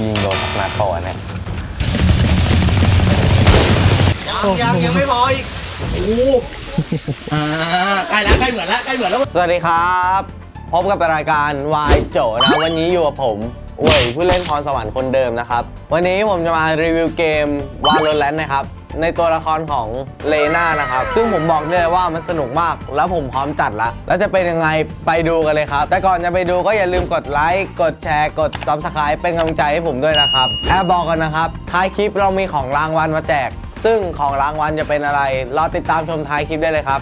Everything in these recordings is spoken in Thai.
ยิงโดนสักนัดต่อเนี่ยยังยังยังไม่พออีกโอ้โหอ่าใกล้แล้วใกล้เหมือนแล้วใกล้เหมือนแล้วสวัสดีครับ พบกับรายการวายโจนะวันนี้อยู่กับผมอวยผู้เล่นพรสวรรค์คนเดิมนะครับ วันนี้ผมจะมารีวิวเกม Valorant นะครับ ในตัวละครของเลน่านะครับ ซึ่งผมบอกได้เลยว่ามันสนุกมาก แล้วผมพร้อมจัดละ แล้วจะเป็นยังไงไปดูกันเลยครับ แต่ก่อนจะไปดูก็อย่าลืมกดไลค์ กดแชร์ กด Subscribe เป็นกำลังใจให้ผมด้วยนะครับแอบบอกกันนะครับ ท้ายคลิปเรามีของรางวัลมาแจก ซึ่งของรางวัลจะเป็นอะไร รอติดตามชมท้ายคลิปได้เลยครับ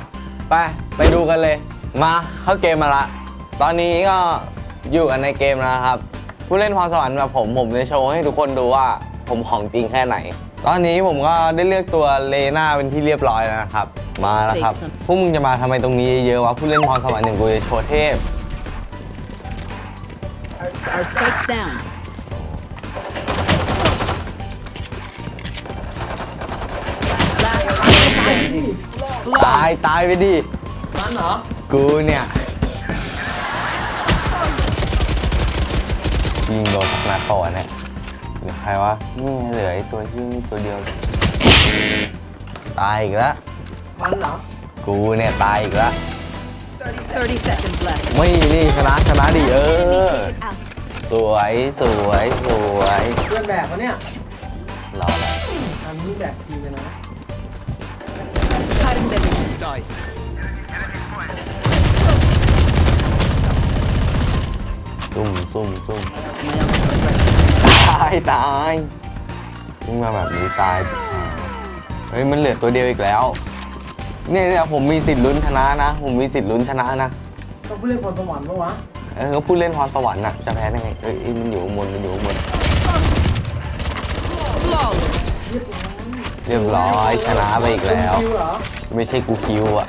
ไป ไปดูกันเลย มาเข้าเกมมาละ ตอนนี้ก็อยู่กันในเกมแล้วนะครับ ผู้เล่นพรสวรรค์แบบผมผมจะโชว์ให้ทุกคนดูว่าผมของจริงแค่ไหน ตอนนี้ผมก็ได้เลือกตัวเลน่าเป็นที่เรียบร้อยแล้วนะครับ มาแล้วครับ พวกมึงจะมาทำไมตรงนี้เยอะวะผู้เล่นพรสวรรค์หนึ่งกูจะโชว์เทพ Our spikes down. ตายตายไปดิมันเหรอ กูเนี่ยยิงโดนสักนัดต่อเนี่ยเห ลือใครวะ นี่ไงเหลือไอ้ตัวที่นี่ตัวเดียวเลยตายอีกแล้วมันเหรอกูเนี่ยตายอีกแล้ว30 seconds left. ไม่นี่ชนะชนะดิเออ Out. สวยสวยสวยเพื่อนแบกวะเนี่ยรอแล้วอันนี้แบกทีเลยนะ Cutting the vision. ซุ่มซุ่มซุ่ม My ultimate is ready. ตายตายยิ่งมาแบบนี้ตายเฮ้ยมันเหลือตัวเดียวอีกแล้วเนี่ยเนี่ยผมมีสิทธิ์ลุ้นชนะนะ ผมมีสิทธิ์ลุ้นชนะนะต้องผู้เล่นพรสวรรค์ปะวะเออก็พูดเล่นพรสวรรค์น่ะจะแพ้ได้ไงเอ้ยมันอยู่ข้างบนมันอยู่ข้างบน Flawless. เรียบร้อยชนะไปอีกแล้วคิวเหรอไม่ใช่กูคิวอะ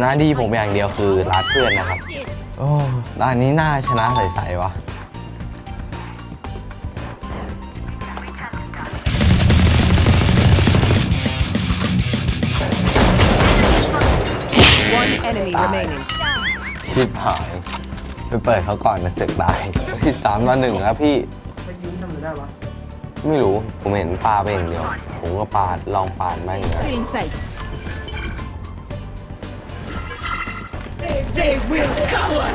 หน้าที่ผมอย่างเดียวคือรัดเพื่อนนะครับโอ้ด้านนี้น่าชนะใสๆวะ enemy remaining. ชิบหายไปเปิดเขาก่อนนะเสร็จตายที่สามต่อหนึ่งแล้วพี่ไปยืนทำอะไรได้วะไม่รู้ผมเห็นปลาไปอย่างเดียว ผมก็ปาดลองปาดบ้างนะ In sight. They will cower.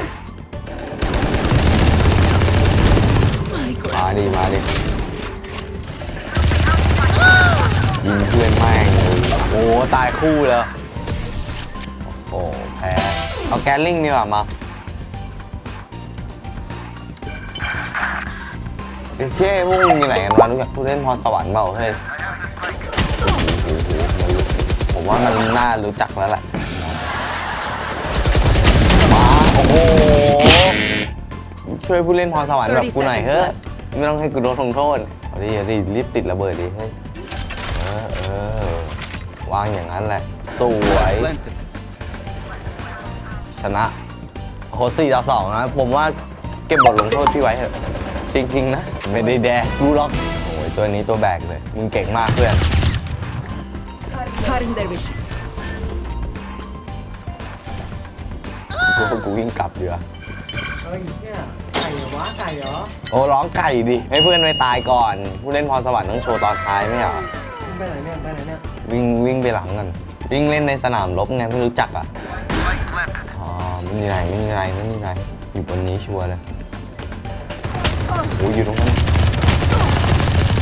My มาดิมาดิยิงเพื่อนแม่งเลยโอ้ตายคู่เลยโอ้โหแพ้ เอาแกลลิงดีกว่ามาเอ้ยเจ้พวกมึงอยู่ไหนกันวะรู้จักผู้เล่นพรสวรรค์เปล่าเฮ้ยโอ้โหโอ้โหผมว่ามันน่ารู้จักแล้วแหละมาโอ้โหช่วยผู้เล่นพรสวรรค์แบบกูหน่อยเฮ้ยไม่ต้องให้กูโดนลงโทษเอาดิเอาดิรีบติดระเบิดดิเฮ้ยเออเออวางอย่างนั้นแหละสวย ชนะโหสี่ต่อสองนะผมว่าเก็บบทลงโทษพี่ไว้เถอะจริงๆนะ ไม่ได้แดกกูหรอกโอ้ยตัวนี้ตัวแบกเลย มึงเก่งมากเพื่อน Cutting their vision. กูว่ากูวิ่งกลับดีกว่าเฮ้ยเนี่ยไก่เหรอวะไก่เหรอโอ้ร้องไก่ดิให้เพื่อนไปตายก่อน ผู้เล่นพรสวรรค์ต้องโชว์ตอนท้ายไม่เหรอมึงไปไหนเนี่ยไปไหนเนี่ยวิ่งวิ่งไปหลังกันวิ่งเล่นในสนามรบไงไม่รู้จักอะอ๋อ ไม่มีไรไม่มีไรไม่มีไรอยู่บนนี้ชัวร์เลยโอ้ยอยู่ตรงนั้น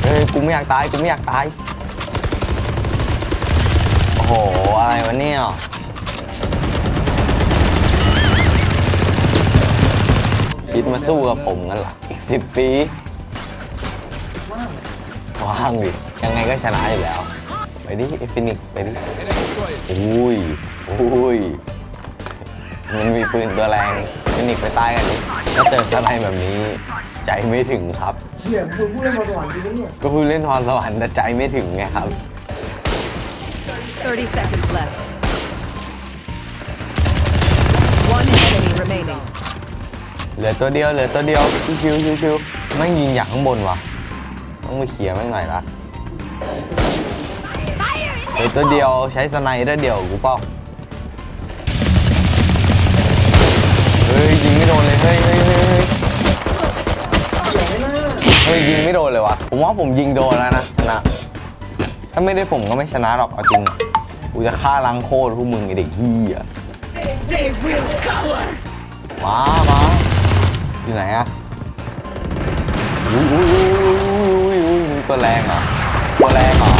เฮ้ยกูไม่อยากตายกูไม่อยากตายโอ้โหอะไรวะเนี่ยคิดมาสู้กับผมกันเหรออีกสิบปีว่างว่างดิยังไงก็ชนะอยู่แล้ว ไปดิไอฟินิกซ์ไปดิอุ้ยอุ้ย มันมีปืนตัวแรงฟินิกซ์ไปใต้กันดิถ้าเจอสไนด์แบบนี้ ใจไม่ถึงครับเหี้ยมึงผู้เล่นพรสวรรค์จริงปะเนี่ย ก็เพิ่งเล่นพรสวรรค์แต่ใจไม่ถึงไงครับ 30 seconds left. One enemy remaining. เหลือตัวเดียวเหลือตัวเดียวชิวชิวชิวๆไม่งยิงอย่างข้างบนว่ะต้องไปเคลียร์ไม่งหน่อยละเหลือตัวเดียวใช้สไนเดอร์เดียวกูเป้า ฮ้ยยิงไม่โดนเลยเฮ้ยยิงไม่โดนเลยวะผมว่าผมยิงโดนแล้วนะชนะ ถ้าไม่ได้ผมก็ไม่ชนะหรอกเอาจริงกูจะฆ่าล้างโคตรพวกมึงไอเด็กเฮียมามาอยู่ไหนอะอุ้ยอุ้ยอุ้ยอุ้ยอุ้ยอุ้ยมึงตัวแรงเหรอตัวแรงเหรอ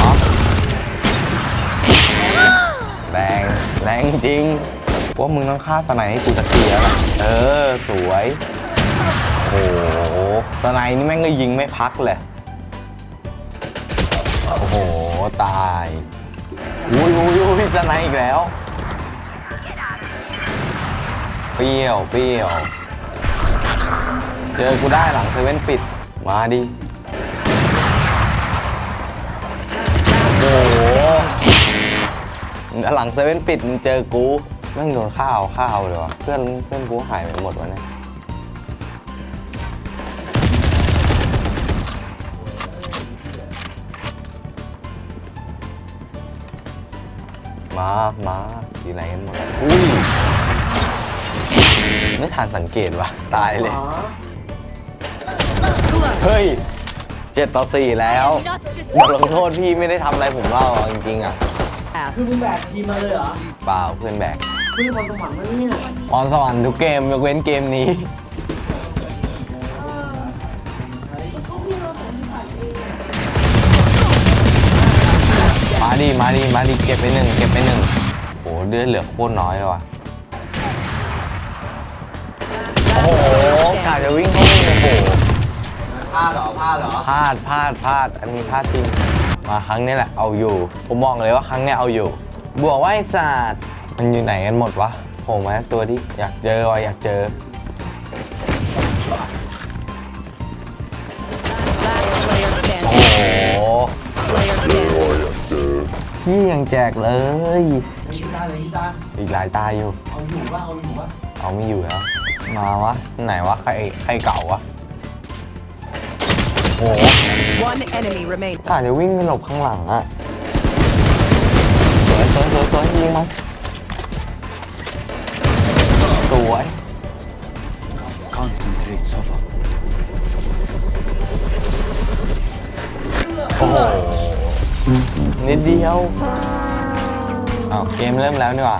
แรงแรงจริงว่ามึงต้องฆ่าสไนให้กูสักทีแล้วล่ะเออ สวย โอ้ สไนนี่แม่งก็ยิงไม่พักเลย โอ้โห ตายอุ้ยอุ้ยอุ้ยสไนอีกแล้ว เปรี้ยว เปรี้ยว เจอกูได้หลังเซเว่นปิด มาดิ โอ้โห หลังเซเว่นปิดมึงเจอกูแม่งโดนข้าวข้าวเลยวะเพื่อนเพื่อนกูหายไปหมดวะเนี่ย มามาอยู่ไหนกันหมดอุ้ยไม่ทันสังเกตว่ะ ตายเลย เฮ้ยเจ็ดต่อสี่แล้วบทลงโทษพี่ไม่ได้ทำอะไรผมเล่าอะจริงๆอะ Half. คือมึงแบกทีมมาเลยเหรอเปล่าเพื่อนแบกคือคนสมัครมาเนี่ยออนสวรรค์ทุกเกมยกเว้นเกมนี้ มาดิมาดิมาดิเก็บไปหนึ่งเก็บไปหนึ่งโหเลือดเหลือโคตรน้อยเลยว่ะโอ้โหกาจะวิ่งเข้าไปโอ้โหพลาดเหรอพลาดเหรอพลาดพลาดพลาดอันนี้พลาดจริงมาครั้งนี้แหละเอาอยู่ ผมบอกเลยว่าครั้งนี้เอาอยู่ บวกว่าไอ้ศาสตร์มันอยู่ไหนกันหมดวะโผล่มาตัวที่อยากเจอวะอยากเจอ พี่ยังแจกเลยมีตาเลยมีตาอีกหลายตาอยู่ เอาอยู่ว่าเอาอยู่ว่าเอาไม่อยู่แล้ว มาวะ ไหนวะ ใครใครเก่าวะ โอ้โห One enemy remaining. กาจะวิ่งไปหลบข้างหลังอะสวยสวยสวยสวยยิงมันสวย Concentrate, Sofa. โอ้โห นิดเดียวอ้าวเกมเริ่มแล้วนี่หว่า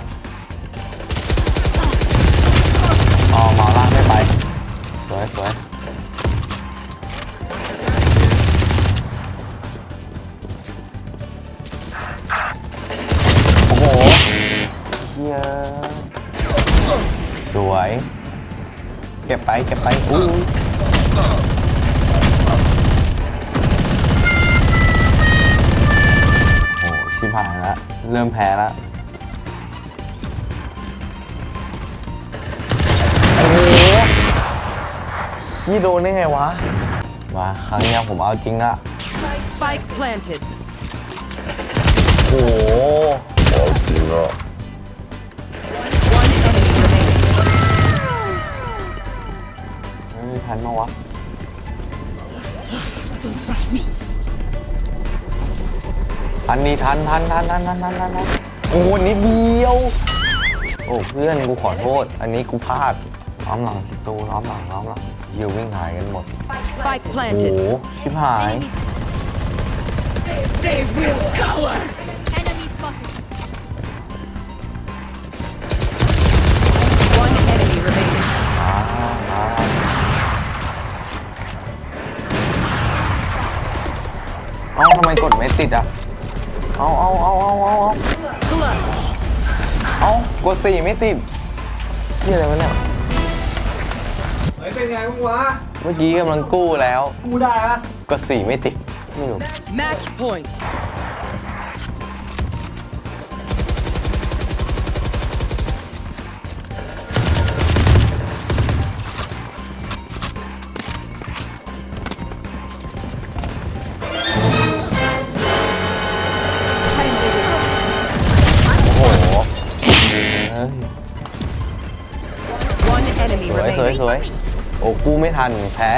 อ๋อเมาล่างไม่ไป สวยสวยโอ้โหเหี้ยสวย เก็บไป เก็บไปอู้ เริ่มแพ้แล้วโอ้โหพี่โดนได้ไงวะ มาครั้งเนี้ยผมเอาจริงละ Spike planted. โอ้โห One enemy remaining. เฮ้ยทันมาวะ ทันดีทันทันทันทันทันทันทันทันโอ้นิดเดียว โอ้เพื่อนกูขอโทษ อันนี้กูพลาดล้อมหลังประตูล้อมหลังล้อมหลังยิววิ่งหายกันหมด Spike โอ้โห planted. ชิบหาย Enemy spotted. One enemy remaining. มามาเอ้าทำไมกดไม่ติดอะ เอาเอาเอาเอาเอาเอา Clutch. เอากดสี่ไม่ติดนี่อะไรวะเนี่ยเฮ้ยเป็นไงมึงวะ เมื่อกี้กำลังกู้แล้ว กูได้ปะกดสี่ไม่ติดไม่รู้ Match point. วยสวยส remaining. วยโอ้กู้ไม่ทันแพ้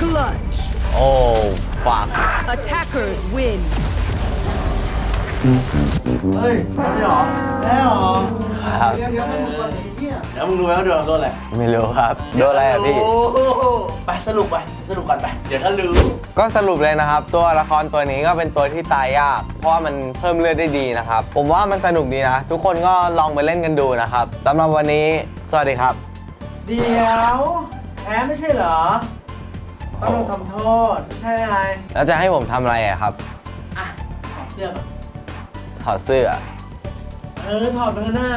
Clutch. โอ้ฝาก Attackers win. เฮ้ยได้เหรอได้เหรอครับเดี๋ยวเดี๋ยวมึงดูก่อนไอ้เหี้ยเดี๋ยวมึงรู้ไหมว่าโดนโดนอะไรไม่รู้ครับ โดนอะไรอะพี่โอ้โหไปสรุปไปสรุปก่อนไป เดี๋ยวถ้ารู้ก็สรุปเลยนะครับ ตัวละครตัวนี้ก็เป็นตัวที่ตายยาก เพราะว่ามันเพิ่มเลือดได้ดีนะครับ ผมว่ามันสนุกดีนะ ทุกคนก็ลองไปเล่นกันดูนะครับสำหรับวันนี้ สวัสดีครับ เดี๋ยวแพ้ไม่ใช่เหรอ ต้องลงทำโทษไม่ใช่อะไรแล้วจะให้ผมทำอะไรอะครับ อะถอดเสื้อก่อนถอดเสื้อ เออถอดไปเถอะหน้า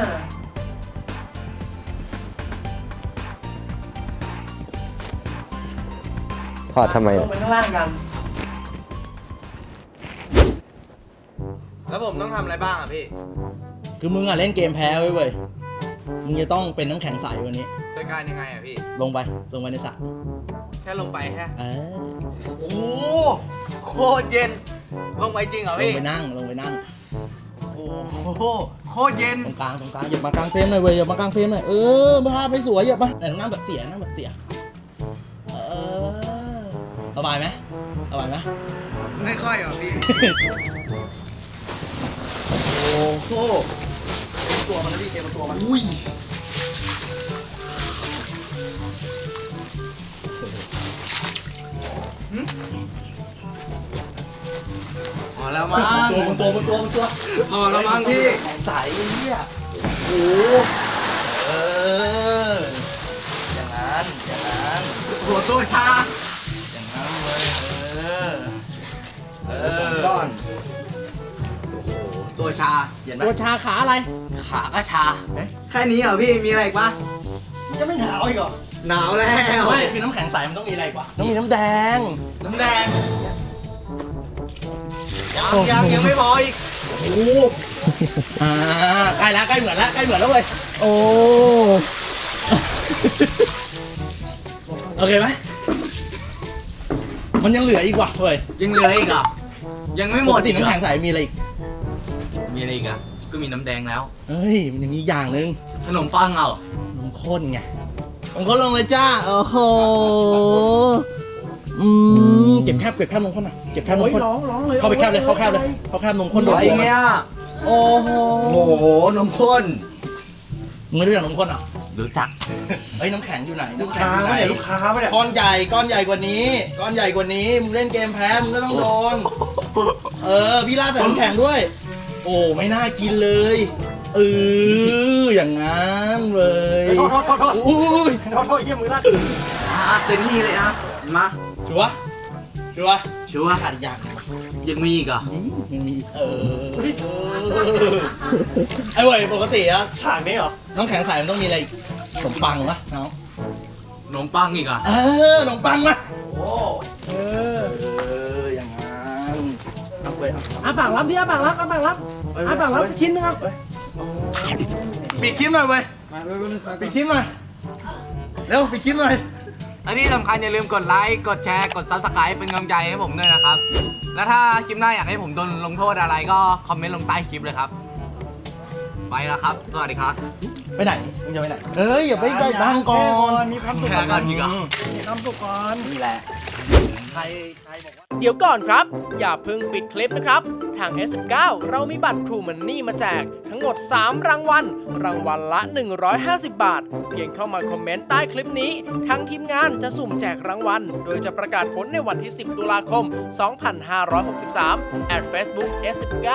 ถอดทำไม ลงไปข้างล่างกัน แล้วผมต้องทำอะไรบ้างอะพี่ คือมึงอะเล่นเกมแพ้ไว้เว้ย มึงจะต้องเป็นน้ำแข็งใสวันนี้ โดยการยังไงอะพี่ ลงไปลงไปในสระแค่ลงไปแค่เออโอ้โคตรเย็น ลงไปจริงเหรอลงพี่ ไปนั่งลงไปนั่ง โอ้โหโคตรเย็น ตรงกลางตรงกลางอย่ามากลางเฟรมหน่อยเว้ยอย่ามากลางเฟรมหน่อยเออภาพไม่สวยอย่ามาแต่นั่งแบบเสียนั่งแบบเสียเออสบายไหมสบายไหม ไม่ค่อยหรอพี่ โอ้โห ตัวมันแล้วพี่เกมตัวมันอุ้ยพอแล้วมั้งตัวมันตัวมันตัวมันตัวพอแล้วมั้งพี่แข็งใสไอ้เนี่ยโอ้โหเอออย่างนั้นอย่างนั้นหัวตัวชา ตัวชาเห็นไหมตัวชาขาอะไร ขาก็ชา แค่นี้เหรอพี่มีอะไรอีกปะมันจะไม่หนาวอีกเหรอหนาวแล้วไม่คือน้ำแข็งใสมันต้องมีอะไรอีกวะต้องมีน้ำแดง น้ำแดงยังยังยังไม่พออีกโอ้โหอ่าใกล้แล้วใกล้เหมือนแล้วใกล้เหมือนแล้วเว้ยโอ้โอเคไหมมันยังเหลืออีกว่ะเว้ยยังเหลืออีกเหรอะยังไม่หมปดกติน้ำแข็งใสมีอะไรอีก มีอะไรอีกอะ ก็มีน้ำแดงแล้ว เฮ้ย มันยังมีอย่างหนึ่งขนมปังเอานมข้นไงนมข้นลงเลยจ้า โอ้โห อืม เก็บแคบเก็บแคบนมข้นอะ เก็บแคบนมข้น ร้องร้องเลยเข้าไปแคบเลย เข้าแคบเลย เข้าแคบนมข้นอะไรโดดๆเนี่ยโอ้โหโอ้โหนมข้นมึงไม่รู้จักนมข้นเหรอะรู้จัก เฮ้ยน้ำแข็งอยู่ไหนลูกน้ำแข็ค้างอยู่ไหนไม่ได้ลูกค้าไม่ได้ก้อนใหญ่ก้อนใหญ่กว่านี้ ก้อนใหญ่กว่านี้ มึงเล่นเกมแพ้ มึงก็ต้องโดน เออ พี่ลาดแต่น้ำแข็งด้วย โอ้ไม่น่ากินเลยเอออย่างงั้นเลยโทษโทษโทษโทษอุ้ยโทษโทษเยี่ยมือลั่นอะเต็มที่เลยอะมาชัวร์ชัวร์ชัวร์ขาดอีกอย่างหนึ่งยังมีอีกเหรอะยังมีเออไอ้เว้ยปกติอะฉากนี้เหรอน้องแข็งใสมันต้องมีอะไรอีกขนมปังปะน้องขนมปังอีกเหรอะเออขนมปังมาโอ้เออเอออย่างงั้นเอาไปเอาอาปากรับดิอาปากรับอาปากรับ อาปากรับสักชิ้นนึงครับปิดคลิปหน่อยเว้ยปิดคลิปหน่อยเร็วปิดคลิปหน่อยอันนี้สำคัญอย่าลืมกดไลค์กดแชร์กดซับสไคร b ์เป็นกำลังใจให้ผมด้วยนะครับ แล้วถ้าคลิปหน้าอยากให้ผมโดนลงโทษอะไรก็คอมเมนต์ลงใต้คลิปเลยครับ ไปแล้วครับ สวัสดีครับ ไปไหนมึงจะไปไหนเอ้ยอย่าไปได้ดังก่อนมีความสุขแค่ก่อนอีกเหรอมีความสุขก่อนนี่แหละใครใครบอกว่าเดี๋ยวก่อนครับ อย่าเพิ่งปิดคลิปนะครับ ทาง S19 เรามีบัตร True Money มาแจก ทั้งหมด 3 รางวัล รางวัลละ 150 บาท เพียงเข้ามาคอมเมนต์ใต้คลิปนี้ ทางทีมงานจะสุ่มแจกรางวัล โดยจะประกาศผลในวันที่ 10 ตุลาคม 2563 at Facebook S19